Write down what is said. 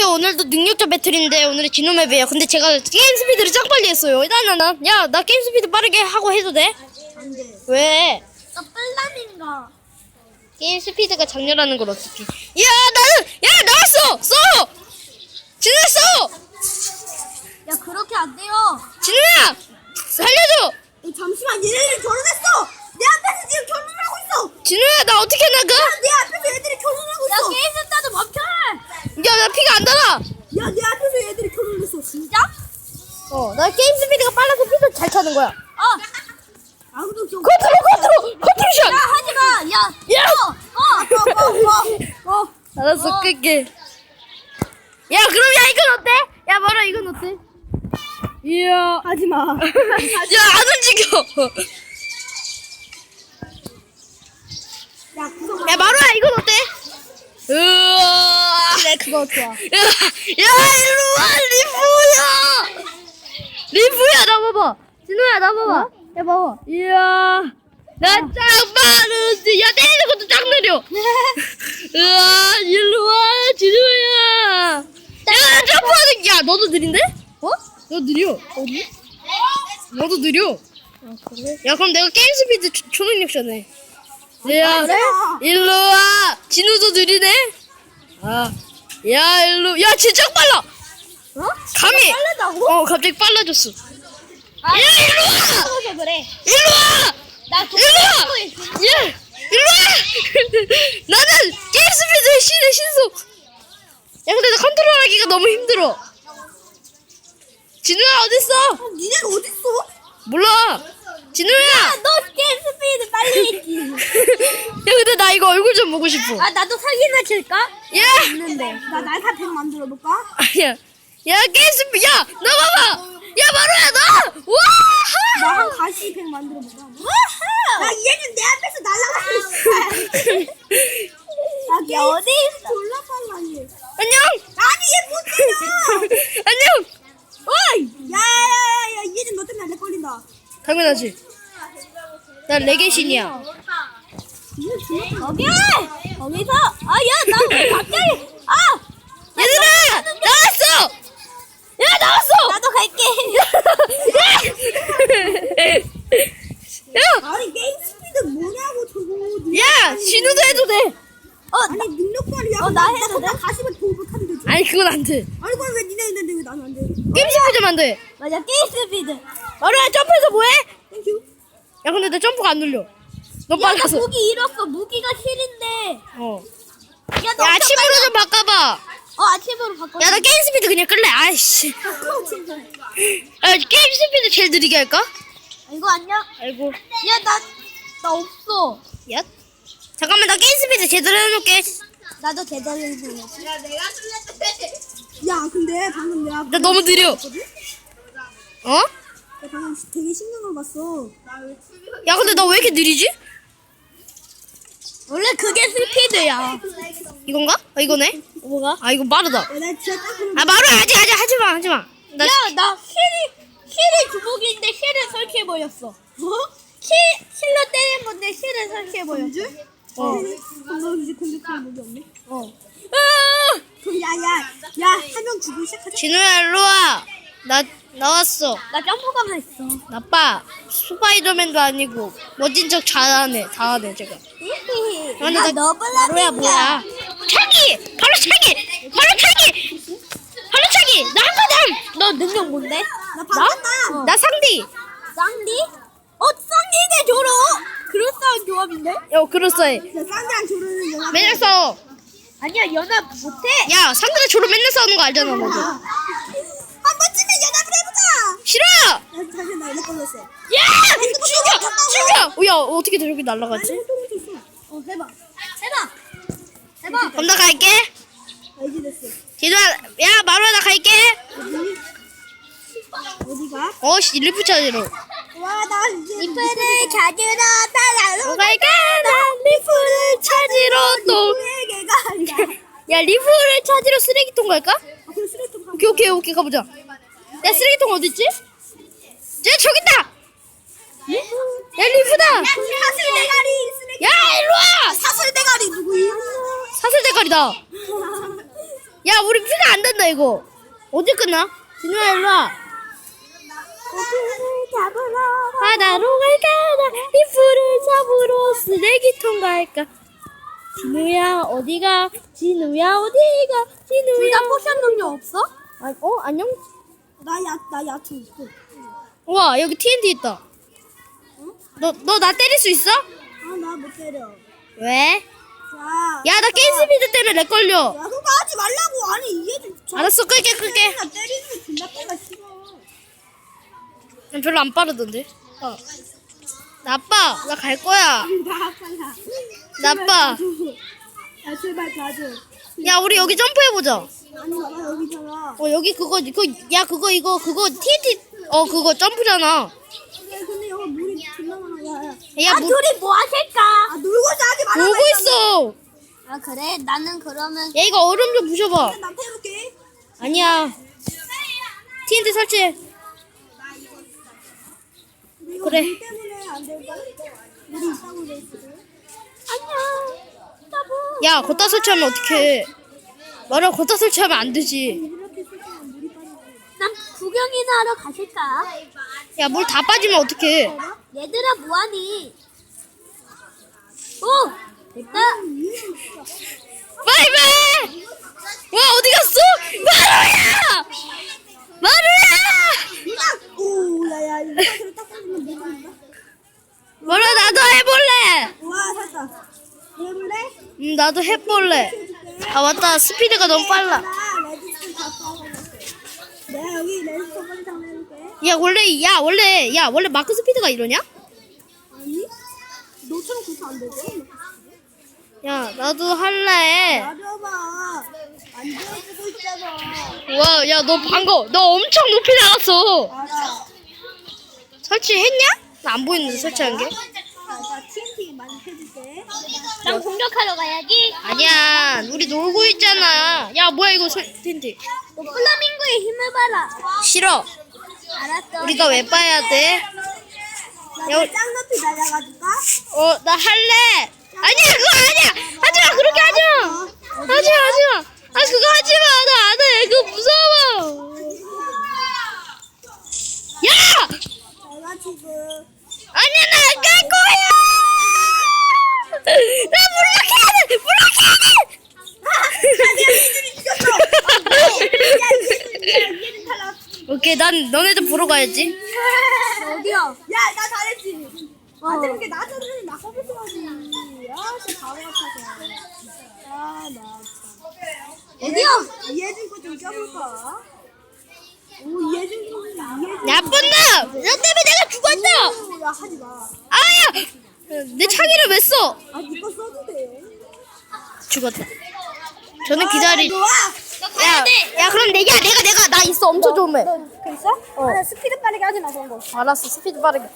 안녕하세요. 오늘도 능력자 배틀인데 오늘은 진호 맵이에요. 근데 제가 게임 스피드를 짱 빨리 했어요. 나나나 야, 나 게임 스피드 빠르게 하고 해도 돼? 안 돼. 왜? 나 빨라진가. 게임 스피드가 장렬하는 걸 어떻게? 야, 나는 야 나왔어. 써. 진호야 써. 야 그렇게 안 돼요. 진호야 살려줘. 잠시만 얘네들이 결혼했어. 내 앞에서 지금 결혼하고 있어. 진호야 나 어떻게 나가? 내 앞에서 얘들이 결혼하고 있어. 야 게임 센터도 멈춰. 야, 나 피가 안 달아. 야 내 얘들이 결혼했어. 진짜? 어, 나 게임 스피드가 빨라서 피도 잘 차는 거야. 어. 아무도 좀. 컨트롤, 컨트롤, 컨트롤 야 샷. 하지 마. 야. 야! 어. 어. 어. 어. 어. 알았어, 어. 끌게. 야, 그럼 야, 이건 어때? 야, 말아, 이건 어때? 이야. 하지 마. 야, 안 움직여. 야. 야, 마루야, 이건 어때? 으아. 그래 그거 좋아. 야, 야, 일로 와, 리프야. 리프야, 나 봐봐. 진호야, 나 봐봐. 야, 봐봐. 이야. 나짱 빠르지. 야, 때리는 것도 짱 느려. 으아, 일로 와, 진호야. 야, 나 점프하는, 야, 너도 느린데? 어? 너 느려. 어디? 너도 느려. 야, 그럼 내가 게임 스피드 초- 초능력자네. 야, 일로 와. 진우도 느리네. 아, 야, 일로. 야, 진짜 빨라. 어? 감히. 빨라다고? 어, 갑자기 빨라졌어. 아, 야, 일로 와. 그래. 일로 와. 나 일로 와. 야, 일로 와. 나는 게임 스피드의 신의 신속. 야, 근데 나 컨트롤 하기가 너무 힘들어. 진우야 어딨어? 니네는 어딨어? 몰라. 진우야. 너 게임 스피드 빨리 근데 나 이거 얼굴 좀 보고 싶어. 아 나도 사기나 칠까? 야. 있는데. 나 날카팩 만들어 볼까? 아니야. 야, 게임 스피. 야, 너 봐봐. 야, 마루야, 너. 와. 나 한 가시팩 만들어 볼까? 야 얘는 내 앞에서 날라갔어. 야 어디 있어? 졸라 빨라니. 안녕. 아니 얘못 때려. 안녕. 어이. 야야야야 얘는 너 때문에 내 걸린다. 당연하지. 난 레게신이야. 거기 거기서 아 야나 갑자기 아 얘들아, 나왔어. 야, 나왔어. 나도 갈게. 야, 아니 게임 스피드 뭐냐고 저거. 야, 진우도 해도 돼. 어 아니 능력 발이야. 어 나 해도 돼? 가시면 더 못하는 거지. 아니, 그건 안 돼. 아니 그럼 왜 니네 있는데 왜 나는 안 돼? 게임 스피드만 돼. 맞아 게임 스피드. 마루야, 점프해서 뭐해? 땡큐. 야, 근데 내 점프가 안 눌려. 너 야 나 빨라서. 무기 잃었어. 무기가 실인데. 어. 야 너 야, 아침으로 좀 바꿔봐. 어 아침으로 바꿔. 야, 나 게임 스피드 그냥 끌래. 아이씨. 바꿔 진짜. 야, 게임 스피드 제일 느리게 할까? 이거 아니야? 아이고. 야 나 나 없어. 야. 잠깐만, 나 게임 스피드 제대로 해놓을게. 나도 제대로 해줘야지. 야 내가 술래 야 근데 방금 내가 나 너무 느려. 어? 나 방금 되게 신경을 봤어. 야, 근데 나 왜 이렇게 느리지? 원래 그게 스피드야. 이건가? 아, 이거네? 뭐가? 아, 이거. 야, 나 진짜 그런 아, 마루 하지, 하지, 하지 마, 하지 마. 나, 야, 나 힐이 힐이 주먹인데 힐을 설치해 버렸어. 뭐? 힐 힐로 때린 건데 힐을 설치해 버렸어. 어. 방금 이제 공격하는 목이 없네. 어. 그럼 야야 야 한 명 죽고 시작하자. 진우야, 일로 와. 나, 나왔어. 나 점프가 했어. 나빠. 스파이더맨도 아니고, 멋진 척 잘하네, 잘하네, 제가. 근데 나, 마루야, 뭐야. 차기! 바로 차기! 바로 차기! 바로 차기! 나 한 거다! 너 능력 뭔데? 나 바꿨다. 나 상디! 쌍디? 어 쌍디네 조로. 그럴싸한 조합인데? 야, 그럴싸해. 야 쌍디랑 조로는 연합. 맨날 싸워. 아니야 연합 못해. 야, 상대랑 저로 맨날 싸우는 거 알잖아, 너도. 한 번쯤은 연합을 해보자. 싫어! 나 이거 걸렸어. 야! 죽여! 죽여! 야, 어떻게 저렇게 날아가지? 어 해봐. 해봐. 해봐. 그럼 나 갈게. 진우야, 야, 마루야, 나 갈게. 어디가? 어, 씨, 리프 찾으러. 와, 나 이제 리프를 찾으러 따라로 갈까? 난 리프를 찾으러 또. 야, 리프를 찾으러 쓰레기통 갈까? 아. 오케이, 오케이, 오케이, 가보자. 야, 쓰레기통 어딨지? 쟤 저기 있다! 야, 리프다! 사슬 대가리. 야, 일로 와! 사슬 대가리 누구야? 사슬 대가리다. 야 우리 피가 안 된다 이거. 어디 끝나? 진우야 일로 와. 바다로 갈까 리프를 잡으러 쓰레기통 갈까 진우야 어디가 진우야 어디가 진우야 둘다 포션 능력 없어? 아, 어 안녕 나야 나 야채 있어 우와 여기 TNT 있다 너너 나 때릴 수 있어? 아 나 못 때려 왜? 자야나 게임 스피드 때문에 렉 걸려 야, 그거 하지 말라고. 아니, 이해 좀. 저- 알았어 끌게 끌게 나 때리는 거 존나 빼가 싫어. 난 별로 안 빠르던데 어. 나 아빠 나 갈 거야 나 아파야. 나 아빠 야, 제발 가줘. 야 우리 여기 점프해보자 아니, 나 여기잖아. 어 여기 그거 그야 그거 이거 그거 TNT 어 그거 점프잖아 야, 근데 여기 물이 존나 많아. 야, 야. 야 물, 뭐 하실까? 아, 놀고 자지 말라. 놀고 있어 아, 그래? 나는 그러면. 야 이거 얼음 좀 부셔봐 나 태울게. 아니야 TNT 설치해 그래. 안. 안녕. 야 걷다 설치하면 어떡해 말을 걷다 설치하면 안 되지 이렇게 쓰면 물이 빠져. 난 구경이나 하러 가실까? 야 물 다 빠지면 어떡해 얘들아 뭐하니? 오! 됐다! 바이바이 와 어디 갔어 마루야 마루야 오, 야야, 이거 사실 딱 보면 모른다. 마루 나도 해볼래 와, 살다. 해볼래? 음 나도 해볼래 아 맞다 스피드가 너무 빨라 나 레드스톤 갖고 와서 내가 여기 레드스톤 빨리 장난해볼게. 야 원래 야 원래 야 원래 마크 스피드가 이러냐 아니? 너처럼 그렇게 안 되지? 야 나도 할래 맞아봐. 안 되어주고 있잖아. 와 야 너 방금 너 엄청 높이 나갔어 알아. 설치했냐? 나 안 보이는데 설치한 게 많이 해줄게. 난 공격하러 가야지. 아니야 우리 놀고 있잖아 야 뭐야 이거 설 텐트 너 플라밍고의 힘을 봐라. 싫어 알았어. 우리가 왜 봐야 돼? 나 야, 짱 높이 날아가줄까? 어 나 할래 아니야 그거 아니야 하지 마 그렇게 하지 마 하지 마 하지 마 아 그거 하지 마 나 안 해 그거 무서워 야 내가 지금. 아니야 나안 갈 거야 나 물러가야 돼 물러가야 돼 오케이 난 너네들 보러 가야지 어디야? 야, 나 잘했지. 아, 저렇게 나한테 나 서비스 하지. 아, 진짜 바보 같아서. 아, 나 참. 어디야? 거좀 껴볼까? 나쁜 놈! 너 때문에 내가. 야, 하지 마. 아야! 내 차기를 왜 써? 아, 니거 써도 돼. 죽었다. 저는 기다리. 아, 야, 야, 그럼 내가, 내가, 내가, 나 있어. 엄청 좋은 애. 너, 그 있어? 어. 아, 스피드 빠르게 하지 마, 그런 거. 알았어, 스피드 빠르게. 야,